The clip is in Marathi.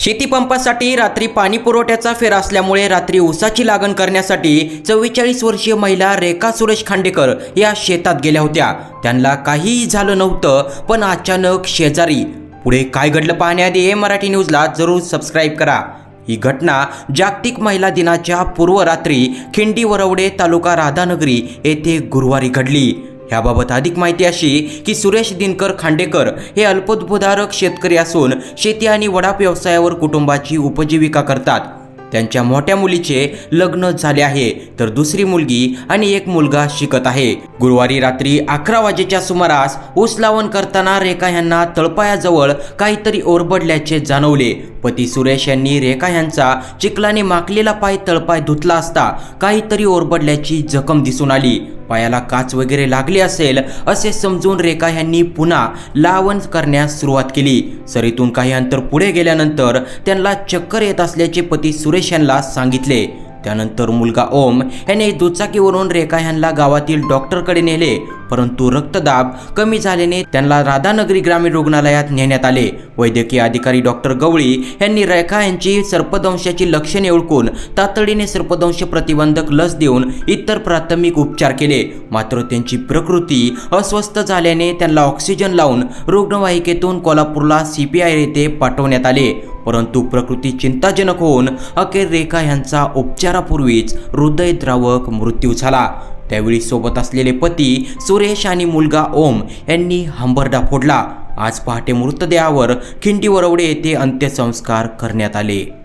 शेतीपंपासाठी रात्री पाणी पुरवठ्याचा फेर असल्यामुळे रात्री ऊसाची लागण करण्यासाठी चव्वेचाळीस वर्षीय महिला रेखा सुरेश खांडेकर या शेतात गेल्या होत्या. त्यांना काहीही झालं नव्हतं पण अचानक शेजारी. पुढे काय घडलं पाहण्याआधी हे मराठी न्यूजला जरूर सबस्क्राईब करा. ही घटना जागतिक महिला दिनाच्या पूर्वरात्री खिंडी वरवडे तालुका राधानगरी येथे गुरुवारी घडली. ह्याबाबत अधिक माहिती अशी की सुरेश दिनकर खांडेकर हे अल्पोद्भुधारक शेतकरी असून शेती आणि वडा व्यवसायावर कुटुंबाची उपजीविका करतात. त्यांच्या मोठ्या मुलीचे लग्न झाले आहे. तर दुसरी मुलगी आणि एक मुलगा शिकत आहे. गुरुवारी रात्री अकरा वाजेच्या सुमारास ऊस लावण करताना रेखा यांना तळपायाजवळ काहीतरी ओरबडल्याचे जाणवले. पती सुरेश यांनी रेखा यांचा चिखलाने माकलेला पाय तळपाय धुतला असता काहीतरी ओरबडल्याची जखम दिसून आली. पायाला काच वगैरे लागली असेल असे समजून रेखा यांनी पुन्हा लावण करण्यास सुरुवात केली. सरीतून काही अंतर पुढे गेल्यानंतर त्यांना चक्कर येत असल्याचे पती सुरेश यांना सांगितले. त्यानंतर मुलगा ओम याने दुचाकीवरून रेखा यांना गावातील डॉक्टरकडे नेले परंतु रक्तदाब कमी झाल्याने त्यांना राधानगरी ग्रामीण रुग्णालयात नेण्यात आले. वैद्यकीय अधिकारी डॉक्टर गवळी यांनी रेखा यांची सर्पदंशाची लक्षणे ओळखून तातडीने सर्पदंश प्रतिबंधक लस देऊन इतर प्राथमिक उपचार केले. मात्र त्यांची प्रकृती अस्वस्थ झाल्याने त्यांना ऑक्सिजन लावून रुग्णवाहिकेतून कोल्हापूरला सीपीआय येथे पाठवण्यात आले. परंतु प्रकृती चिंताजनक होऊन अखेर रेखा यांचा उपचारापूर्वीच हृदयद्रावक मृत्यू झाला. त्यावेळी सोबत असलेले पती सुरेश आणि मुलगा ओम यांनी हंबरडा फोडला. आज पहाटे मृतदेहावर खिंडी वरवडे येथे अंत्यसंस्कार करण्यात आले.